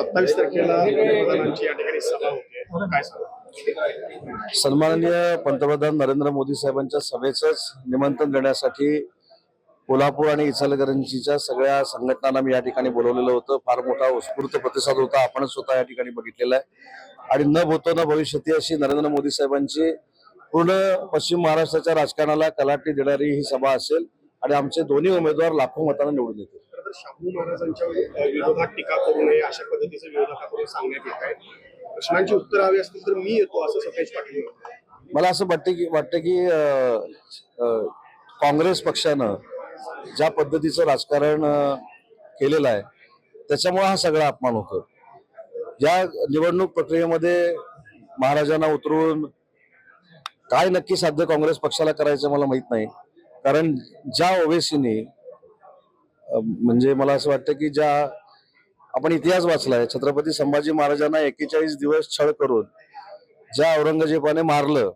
सत्तावीस तारखेला पंतप्रधानांची या ठिकाणी सभा होते. काय सन्माननीय पंतप्रधान नरेंद्र मोदी साहेबांच्या सभेचंच निमंत्रण देण्यासाठी कोल्हापूर आणि इचलकरंजीच्या सगळ्या संघटनांना मी या ठिकाणी बोलवलेलं होतं. फार मोठा उत्स्फूर्त प्रतिसाद होता. आपण स्वतः या ठिकाणी बघितलेला आहे. आणि न भूतो न भविष्यती अशी नरेंद्र मोदी साहेबांची पूर्ण पश्चिम महाराष्ट्राच्या राजकारणाला कलाटणी देणारी ही सभा असेल आणि आमचे दोन्ही उमेदवार लाखो मतांना निवडून येतील. तर शाहू महाराजांच्या विरोधात टीका करू नये अशा पद्धतीचं विरोधकाकडून सांगण्यात येत आहे. प्रश्नांची उत्तर हवी असतील तर मी येतो असं सतेज पाटील मला असं वाटतं की वाटतं की काँग्रेस पक्षानं ज्या पद्धतीचं राजकारण केलेलं आहे त्याच्यामुळे हा सगळा अपमान होतो. या निवडणूक प्रक्रियेमध्ये महाराजांना उतरून काय नक्की साध्य काँग्रेस पक्षाला करायचं मला माहीत नाही. कारण ज्या ओवेसीने म्हणजे मला असं वाटतं की ज्या आपण इतिहास वाचलाय छत्रपती संभाजी महाराजांना एकेचाळीस दिवस छळ करून ज्या औरंगजेबाने मारलं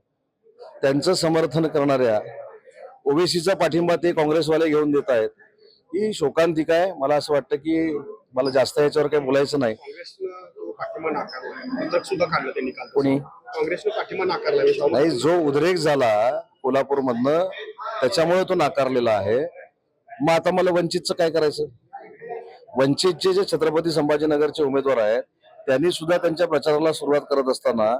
त्यांचं समर्थन करणाऱ्या ओबीसीचा पाठिंबा ते काँग्रेसवाले घेऊन देत आहेत ही शोकांतिका आहे. मला असं वाटतं की मला जास्त याच्यावर काही बोलायचं नाही. कोणी? नाही जो उद्रेक झाला कोल्हापूरमधनं त्याच्यामुळे तो नाकारलेला आहे. मग आता मला वंचितचं काय करायचं? वंचितचे जे छत्रपती संभाजीनगरचे उमेदवार आहेत त्यांनी सुद्धा त्यांच्या प्रचाराला सुरुवात करत असताना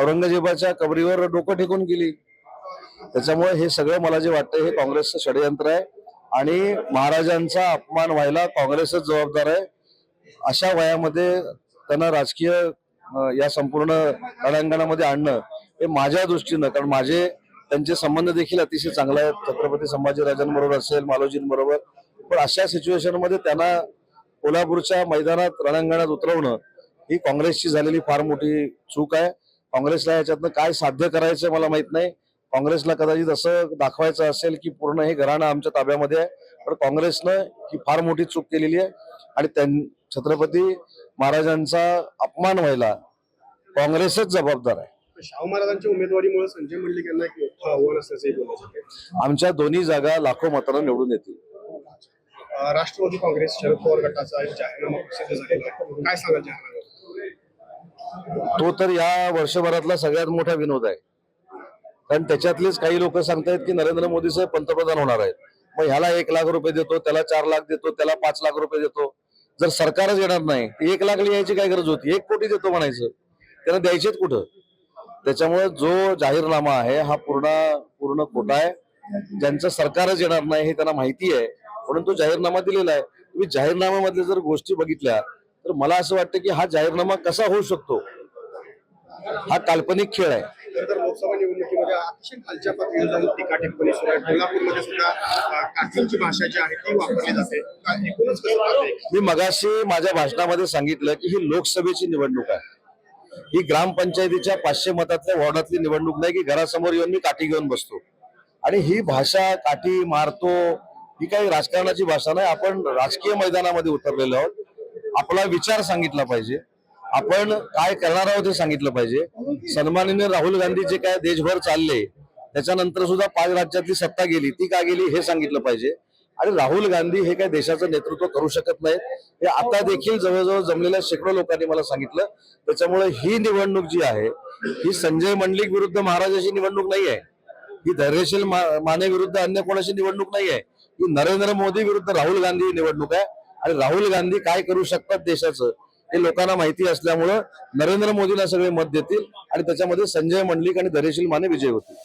औरंगजेबाच्या कबरीवर डोकं टेकून गेली. त्याच्यामुळे हे सगळं मला जे वाटतं हे काँग्रेसचं षडयंत्र आहे आणि महाराजांचा अपमान व्हायला काँग्रेसच जबाबदार आहे. अशा वयामध्ये त्यांना राजकीय या संपूर्ण रणांगणामध्ये आणणं हे माझ्या दृष्टीनं कारण माझे त्यांचे संबंध देखील अतिशय चांगले आहेत. छत्रपती संभाजीराजांबरोबर असेल मालोजींबरोबर. पण अशा सिच्युएशनमध्ये त्यांना कोल्हापूरच्या मैदानात रणांगणात उतरवणं ही काँग्रेसची झालेली फार मोठी चूक आहे. काँग्रेसला याच्यातनं काय साध्य करायचं मला माहीत नाही. काँग्रेसला कदाचित असं दाखवायचं असेल की पूर्ण हे घराणं आमच्या ताब्यामध्ये आहे. पण काँग्रेसनं ही फार मोठी चूक केलेली आहे. आणि त्यां छत्रपती महाराजांचा अपमान व्हायला काँग्रेसच जबाबदार आहे. शाहू महाराजांच्या उमेदवारीमुळे संजय मंडलिक यांना एक मोठं आव्हान असल्याचंही बोललं जाते आमच्या दोन्ही जागा लाखो मतांना निवडून येतील. राष्ट्रवादी काँग्रेस शरद पवार गटाचा एक जाहीरनामा प्रसिद्ध झालेला आहे. काय सांगाल जाहीरनामा तो तर या वर्षभरातला सगळ्यात मोठा विनोद आहे. कारण त्याच्यातलेच काही लोक सांगतायत की नरेंद्र मोदी साहेब पंतप्रधान होणार आहेत. मग ह्याला एक लाख रुपये देतो त्याला चार लाख देतो त्याला पाच लाख रुपये देतो. जर सरकारच येणार नाही एक लाख यायची काय गरज होती? एक कोटी देतो म्हणायचं. त्यांना द्यायचेत कुठं? त्याच्यामुळे जो जाहीरनामा आहे हा पूर्ण पूर्ण खोटा आहे. ज्यांचं सरकारच येणार नाही हे त्यांना माहिती आहे. म्हणून तो जाहीरनामा दिलेला आहे. तुम्ही जाहीरनाम्यामधल्या जर गोष्टी बघितल्या तर मला असं वाटतं की हा जाहीरनामा कसा होऊ शकतो? हा काल्पनिक खेळ आहे. खरं तर लोकसभा निवडणुकीमध्ये अतिशय खालच्या पातळीवर जाऊन टीका टिप्पणी सुरू आहे. कोल्हापूरमध्ये सुद्धा अ, काठींची भाषा जी आहे ती वापरली जाते. का- एकूणच कसं पाहते मी मगाशी माझ्या भाषणामध्ये सांगितलं की ही लोकसभेची निवडणूक आहे. ही ग्रामपंचायतीच्या पाचशे मतातल्या वॉर्डातली निवडणूक नाही की घरासमोर येऊन मी काठी घेऊन बसतो. आणि ही भाषा काठी मारतो ही काही राजकारणाची भाषा नाही. आपण राजकीय मैदानामध्ये उतरलेलो आहोत. आपला विचार सांगितला पाहिजे. आपण काय करणार आहोत हे सांगितलं पाहिजे. सन्माननीय राहुल गांधी जे काय देशभर चालले त्याच्यानंतर सुद्धा पाच राज्यातली सत्ता गेली ती का गेली हे सांगितलं पाहिजे. आणि राहुल गांधी हे काय देशाचं नेतृत्व करू शकत नाहीत हे आता देखील जवळजवळ जमलेल्या शेकडो लोकांनी मला सांगितलं. त्याच्यामुळे ही निवडणूक जी आहे ही संजय मंडलिक विरुद्ध महाराजाची निवडणूक नाही आहे ही धैर्यशील माने विरुद्ध अन्य कोणाची निवडणूक नाही आहे ही नरेंद्र मोदी विरुद्ध राहुल गांधी ही निवडणूक आहे. आणि राहुल गांधी काय करू शकतात देशाचं हे लोकांना माहिती असल्यामुळं नरेंद्र मोदीला सगळे मत देतील आणि त्याच्यामध्ये संजय मंडलिक आणि धैर्यशील माने विजय होतील.